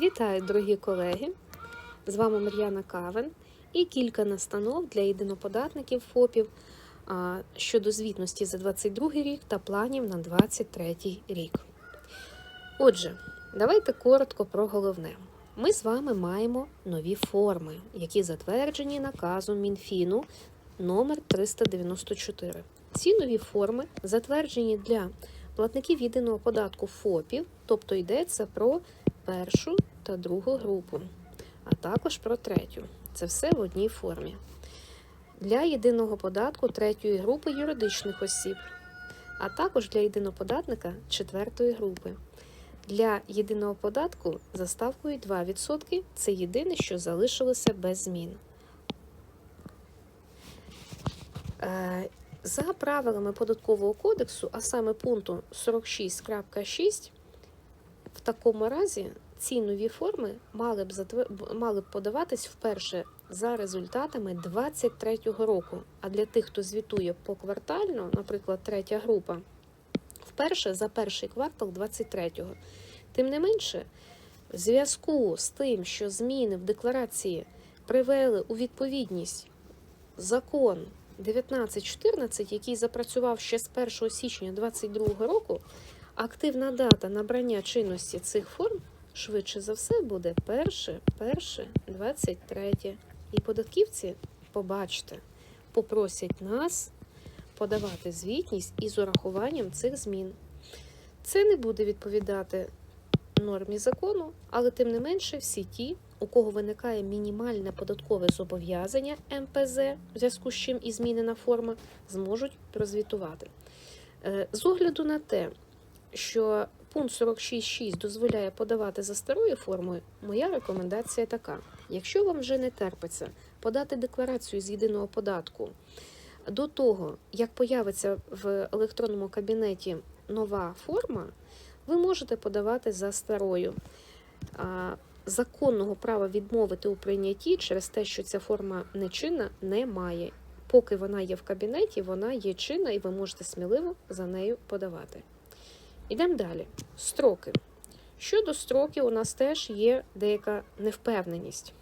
Вітаю, дорогі колеги! З вами Мар'яна Кавен і кілька настанов для єдиноподатників ФОПів щодо звітності за 22 рік та планів на 23 рік. Отже, давайте коротко про головне. Ми з вами маємо нові форми, які затверджені наказом Мінфіну номер 394. Ці нові форми затверджені для платників єдиного податку ФОПів, тобто йдеться про першу та другу групу, а також про третю. Це все в одній формі. Для єдиного податку третьої групи юридичних осіб, а також для єдиноподатника четвертої групи. Для єдиного податку за ставкою 2% це єдине, що залишилося без змін. Е, За правилами податкового кодексу, а саме пункту 46.6, в такому разі ці нові форми мали б мали б подаватись вперше за результатами 23-го року. А для тих, хто звітує поквартально, наприклад, третя група, вперше за перший квартал 23-го. Тим не менше, в зв'язку з тим, що зміни в декларації привели у відповідність закон 1914, який запрацював ще з 1 січня 2022 року, активна дата набрання чинності цих форм швидше за все буде 1, 1, 23. І податківці, побачте, попросять нас подавати звітність із урахуванням цих змін. Це не буде відповідати нормі закону, але тим не менше всі ті, у кого виникає мінімальне податкове зобов'язання МПЗ, в зв'язку з чим і змінена форма, зможуть прозвітувати. Е, З огляду на те, що пункт 46.6 дозволяє подавати за старою формою, моя рекомендація така: якщо вам вже не терпиться подати декларацію з єдиного податку до того, як появиться в електронному кабінеті нова форма, ви можете подавати за старою. Законного права відмовити у прийнятті через те, що ця форма нечинна, немає. Поки вона є в кабінеті, вона є чинна і ви можете сміливо за нею подавати. Ідемо далі. Строки. Щодо строків, у нас теж є деяка невпевненість.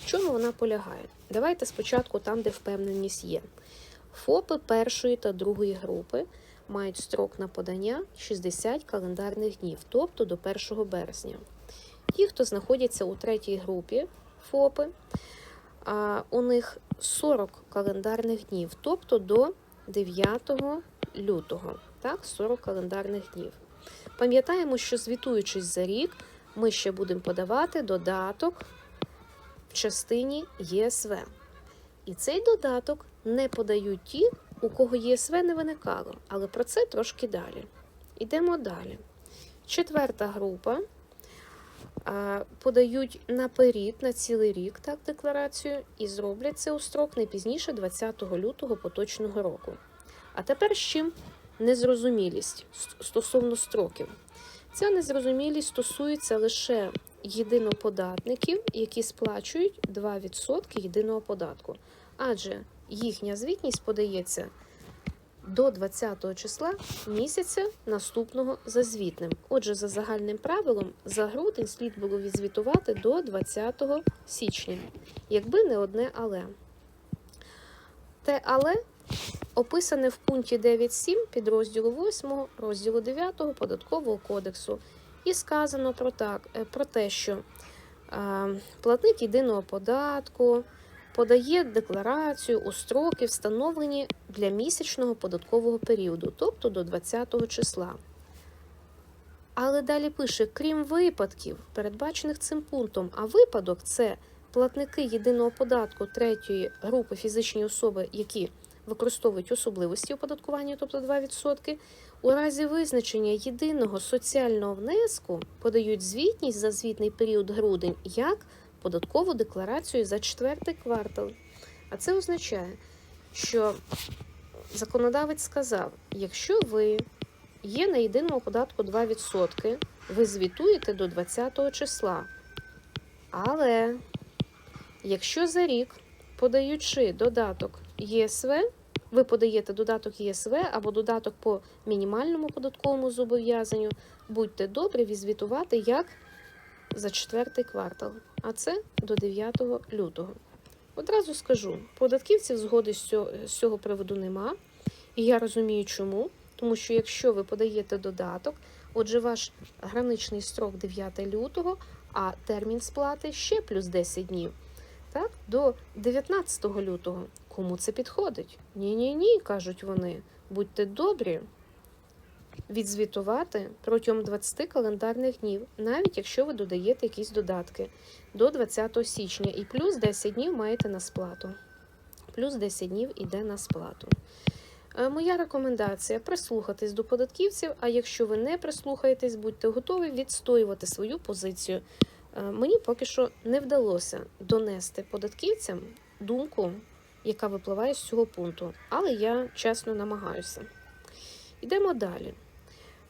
В чому вона полягає? Давайте спочатку там, де впевненість є. ФОПи першої та другої групи мають строк на подання 60 календарних днів, тобто до 1 березня. Ті, хто знаходяться у третій групі ФОПи, у них 40 календарних днів, тобто до 9 лютого. Так, 40 календарних днів. Пам'ятаємо, що звітуючись за рік, ми ще будемо подавати додаток в частині ЄСВ. І цей додаток не подають ті, у кого ЄСВ не виникало, але про це трошки далі. Йдемо далі. Четверта група подають наперед на цілий рік так декларацію і зроблять це у строк не пізніше 20 лютого поточного року. А тепер з чим незрозумілість стосовно строків. Ця незрозумілість стосується лише єдиноподатників, які сплачують 2% єдиного податку, адже їхня звітність подається до 20 числа місяця наступного за звітним. Отже, за загальним правилом, за грудень слід було відзвітувати до 20 січня, якби не одне але. Те але описане в пункті 9.7 підрозділу 8 розділу 9 податкового кодексу. І сказано про, так, е, про те, що е, платник єдиного податку подає декларацію у строки, встановлені для місячного податкового періоду, тобто до 20 числа. Але далі пише, крім випадків, передбачених цим пунктом, а випадок це платники єдиного податку третьої групи фізичні особи, які використовують особливості оподаткування, тобто 2%, у разі визначення єдиного соціального внеску подають звітність за звітний період грудень як податкову декларацію за четвертий квартал. А це означає, що законодавець сказав, якщо ви є на єдиному податку 2%, ви звітуєте до 20 числа. Але якщо за рік, подаючи додаток ЄСВ, ви подаєте додаток ЄСВ або додаток по мінімальному податковому зобов'язанню, будьте добрі відзвітувати як за четвертий квартал, а це до 9 лютого. Одразу скажу, податківців згоди з цього приводу нема. І я розумію, чому. Тому що якщо ви подаєте додаток, отже, ваш граничний строк 9 лютого, а термін сплати ще плюс 10 днів. Так, до 19 лютого. Кому це підходить? Ні, ні, ні, кажуть вони. Будьте добрі відзвітувати протягом 20 календарних днів, навіть якщо ви додаєте якісь додатки до 20 січня, і плюс 10 днів маєте на сплату. Плюс 10 днів іде на сплату. Е, Моя рекомендація прислухатись до податківців. А якщо ви не прислухаєтесь, будьте готові відстоювати свою позицію. Е, Мені поки що не вдалося донести податківцям думку, яка випливає з цього пункту, але я чесно намагаюся. Йдемо далі.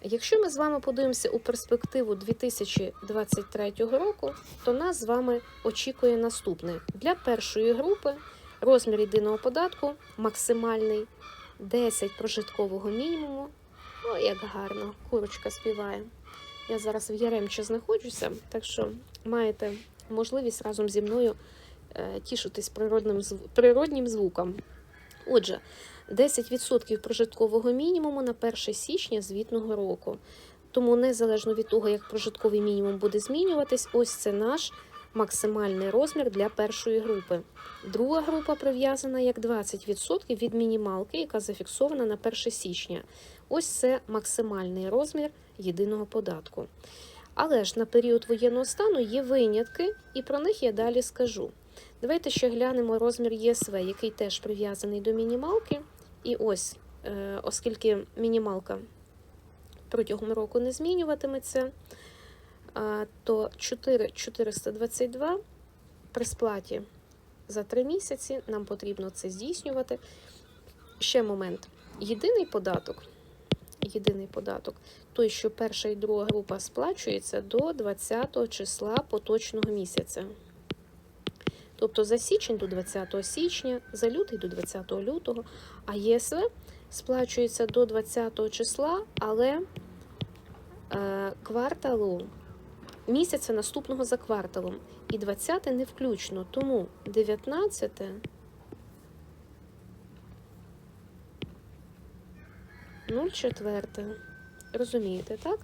Якщо ми з вами подивимося у перспективу 2023 року, то нас з вами очікує наступне: для першої групи розмір єдиного податку максимальний 10 прожиткового мінімуму. О, як гарно, курочка співає. Я зараз в Яремче знаходжуся, так що маєте можливість разом зі мною е, тішитись природним, природнім звуком. Отже, 10% прожиткового мінімуму на 1 січня звітного року. Тому незалежно від того, як прожитковий мінімум буде змінюватись, ось це наш максимальний розмір для першої групи. Друга група прив'язана як 20% від мінімалки, яка зафіксована на 1 січня. Ось це максимальний розмір єдиного податку. Але ж на період воєнного стану є винятки, і про них я далі скажу. Давайте ще глянемо розмір ЄСВ, який теж прив'язаний до мінімалки. І ось, е, оскільки мінімалка протягом року не змінюватиметься, то 4,422 при сплаті за 3 місяці нам потрібно це здійснювати. Ще момент. Єдиний податок, єдиний податок, той, що перша і друга група сплачується до 20 числа поточного місяця. Тобто за січень до 20 січня, за лютий до 20 лютого, а ЄСВ сплачується до 20 числа, але е, кварталу місяця наступного за кварталом. І 20 не включно. Тому 19 04. Розумієте, так?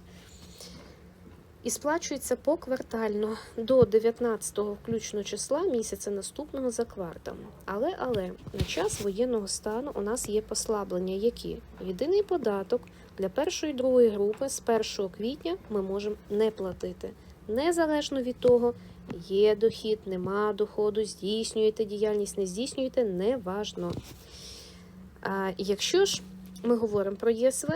І сплачується поквартально до 19-го включно числа місяця наступного за квартал. Але, але на час воєнного стану у нас є послаблення, які єдиний податок для першої і другої групи з 1 квітня ми можемо не платити. Незалежно від того, є дохід, нема доходу, здійснюєте діяльність, не здійснюєте, неважно. А якщо ж ми говоримо про ЄСВ,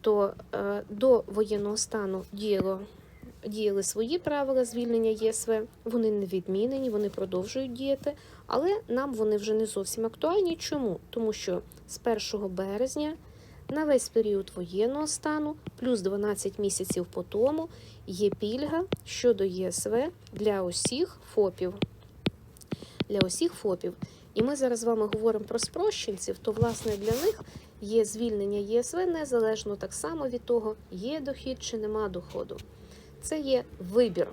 то е, до воєнного стану діяло, діяли свої правила звільнення ЄСВ, вони не відмінені, вони продовжують діяти, але нам вони вже не зовсім актуальні. Чому? Тому що з 1 березня на весь період воєнного стану, плюс 12 місяців по тому, є пільга щодо ЄСВ для усіх ФОПів. Для усіх ФОПів. І ми зараз з вами говоримо про спрощенців, то власне для них є звільнення ЄСВ незалежно так само від того, є дохід чи нема доходу. Це є вибір.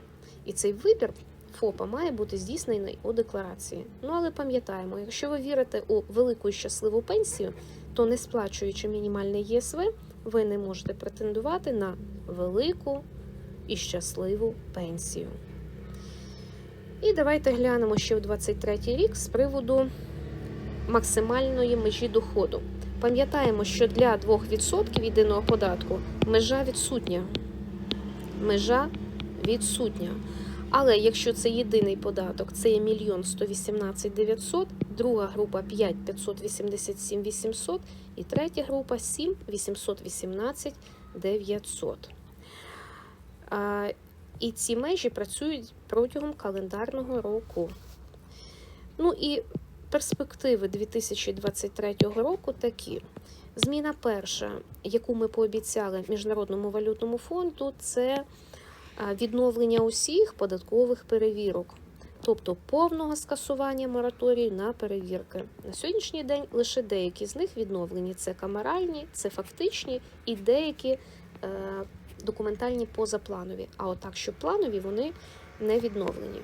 І цей вибір ФОПа має бути здійснений у декларації. Ну але пам'ятаємо, якщо ви вірите у велику і щасливу пенсію, то не сплачуючи мінімальне ЄСВ, ви не можете претендувати на велику і щасливу пенсію. І давайте глянемо ще в 23 рік з приводу максимальної межі доходу. Пам'ятаємо, що для 2% єдиного податку межа відсутня. Межа відсутня. Але якщо це єдиний податок, це є 1 118 900, друга група 5 587 800 і третя група 7 818 900. А, і ці межі працюють протягом календарного року. Ну і перспективи 2023 року такі. Зміна перша, яку ми пообіцяли Міжнародному валютному фонду, це відновлення усіх податкових перевірок, тобто повного скасування мораторію на перевірки. На сьогоднішній день лише деякі з них відновлені: це камеральні, це фактичні і деякі е, документальні позапланові. А отак, що планові, вони не відновлені.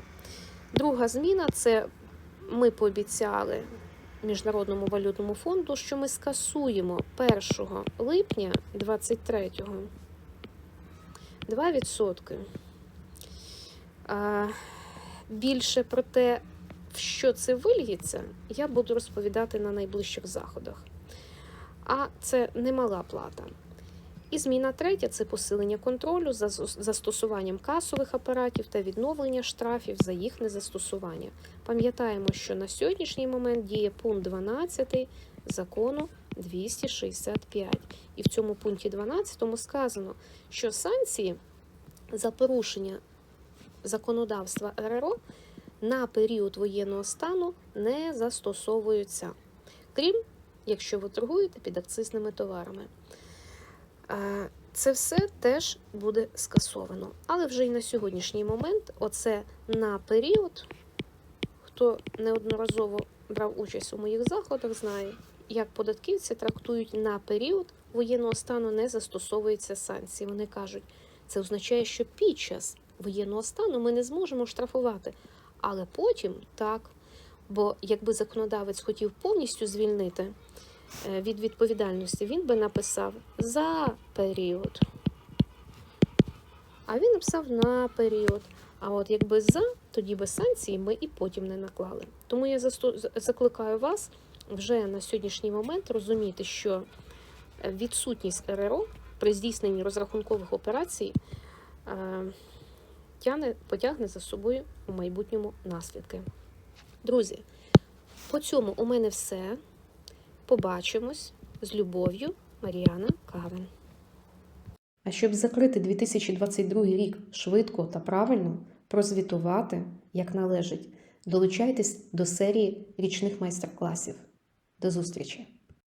Друга зміна це пообіцяли Міжнародному валютному фонду, що ми скасуємо 1 липня 23-го 2%. А, більше про те, в що це вильється, я буду розповідати на найближчих заходах. А це немала плата. І зміна третя це посилення контролю за застосуванням касових апаратів та відновлення штрафів за їх незастосування. Пам'ятаємо, що на сьогоднішній момент діє пункт 12 закону 265. І в цьому пункті 12 сказано, що санкції за порушення законодавства РРО на період воєнного стану не застосовуються, крім якщо ви торгуєте підакцизними товарами. Е, Це все теж буде скасовано. Але вже й на сьогоднішній момент, оце на період, хто неодноразово брав участь у моїх заходах, знає, як податківці трактують на період воєнного стану не застосовуються санкції. Вони кажуть, це означає, що під час воєнного стану ми не зможемо штрафувати. Але потім так. Бо якби законодавець хотів повністю звільнити від відповідальності, він би написав за період. А він написав на період. А от якби за, тоді би санкції ми і потім не наклали. Тому я закликаю вас вже на сьогоднішній момент розуміти, що е, відсутність РРО при здійсненні розрахункових операцій е, тягне, потягне за собою у майбутньому наслідки. Друзі, по цьому у мене все. Побачимось з любов'ю, Маріана Кавен. А щоб закрити 2022 рік швидко та правильно, прозвітувати, як належить, долучайтесь до серії річних майстер-класів. До зустрічі!